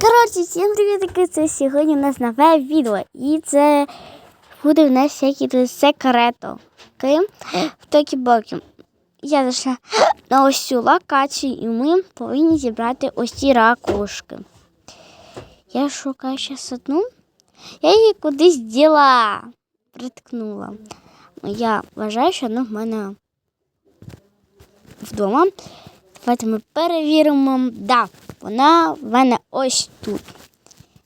Коротше, всім привіт! Це сьогодні у нас нове відео. І це буде в нас всякі тут секрето. В Токі-Бокі. Я зайшла на ось цю локацію, і ми повинні зібрати ось ці ракушки. Я шукаю зараз одну. Я її кудись діла. Приткнула. Ну, Я вважаю, що вона в мене вдома. Давайте ми перевіримо. Да, вона в мене ось тут.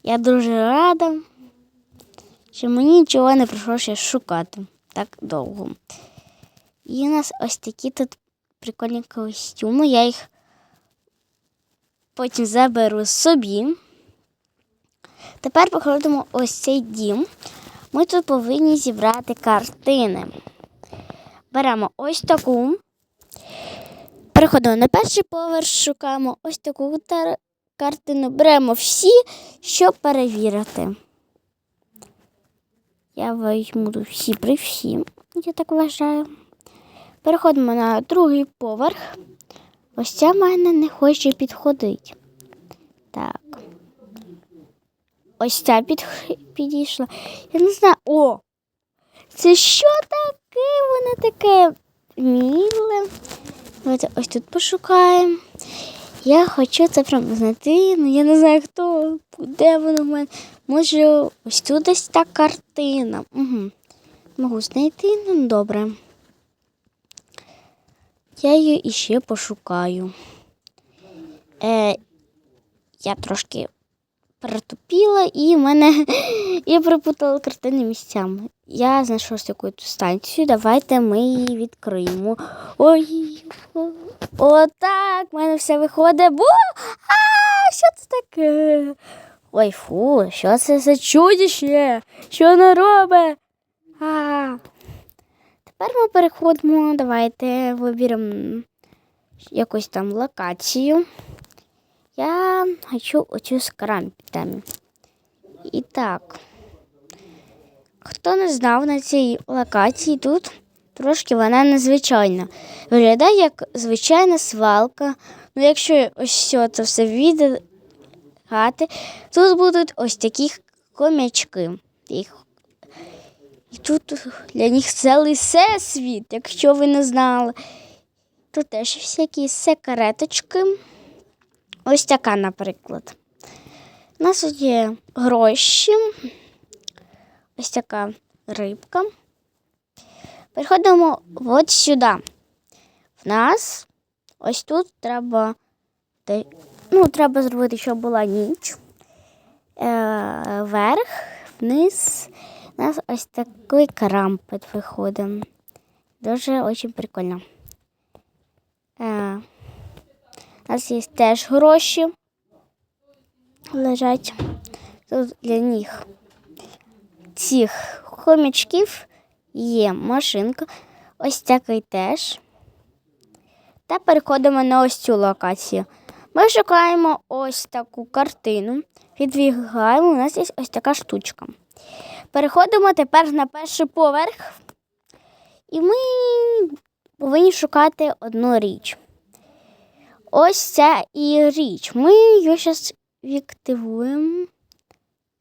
Я дуже рада, що мені нічого не прийшлося шукати так довго. І у нас ось такі тут прикольні костюми. Я їх потім заберу собі. Тепер походимо ось цей дім. Ми тут повинні зібрати картини. Беремо ось таку. Переходимо на перший поверх, шукаємо ось таку картину. Беремо всі, щоб перевірити. Я візьму всі при всі, я так вважаю. Переходимо на другий поверх. Ось ця мене не хоче підходити. Так. Ось ця під... підійшла. Я не знаю. О! Це що таке? Воно таке міле. Давайте ось тут пошукаємо. Я хочу це прям знайти, але я не знаю хто, де воно в мене. Може, ось тут десь та картина. Угу. Можу знайти, ну добре. Я її іще пошукаю. Е, я трошки перетупіла і мене я перепутала картини місцями. Я знайшла ось таку станцію. Давайте ми її відкриємо. Ой, отак в мене все виходить. Бо а, що це таке? Ой, фу, що це за чудіще? Що воно робить? А. Тепер ми переходимо. Давайте виберемо якусь там локацію. Я хочу оцю з. І так. Хто не знав на цій локації, тут трошки вона незвичайна. Виглядає як звичайна свалка. Ну, якщо ось це все відгати, тут будуть ось такі комячки. І тут для них цілий всесвіт, якщо ви не знали. Тут теж всякі секреточки. Ось така, наприклад. У нас є гроші. Ось така рибка. Переходимо от сюди. В нас ось тут треба, ну, треба зробити, щоб була ніч. Е, вверх, вниз. У нас ось такий крампет виходить. Дуже дуже прикольно. Е, у нас є теж гроші. Лежать тут для них цих хомячків є машинка. Ось такий теж. Та переходимо на ось цю локацію. Ми шукаємо ось таку картину. Відвігаємо, у нас є ось така штучка. Переходимо тепер на перший поверх. І ми повинні шукати одну річ. Ось ця і річ. Ми її зараз відактивуємо.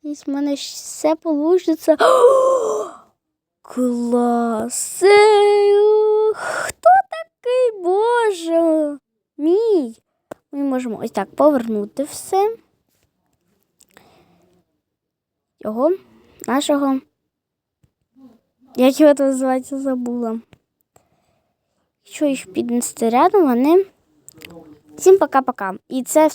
І в мене все вийде. Клас! Хто такий, Боже? Мій? Ми можемо ось так повернути все. Його, нашого. Як його це називається, забула. Якщо їх піднести рядом, вони. Всім пока-пока. І це все.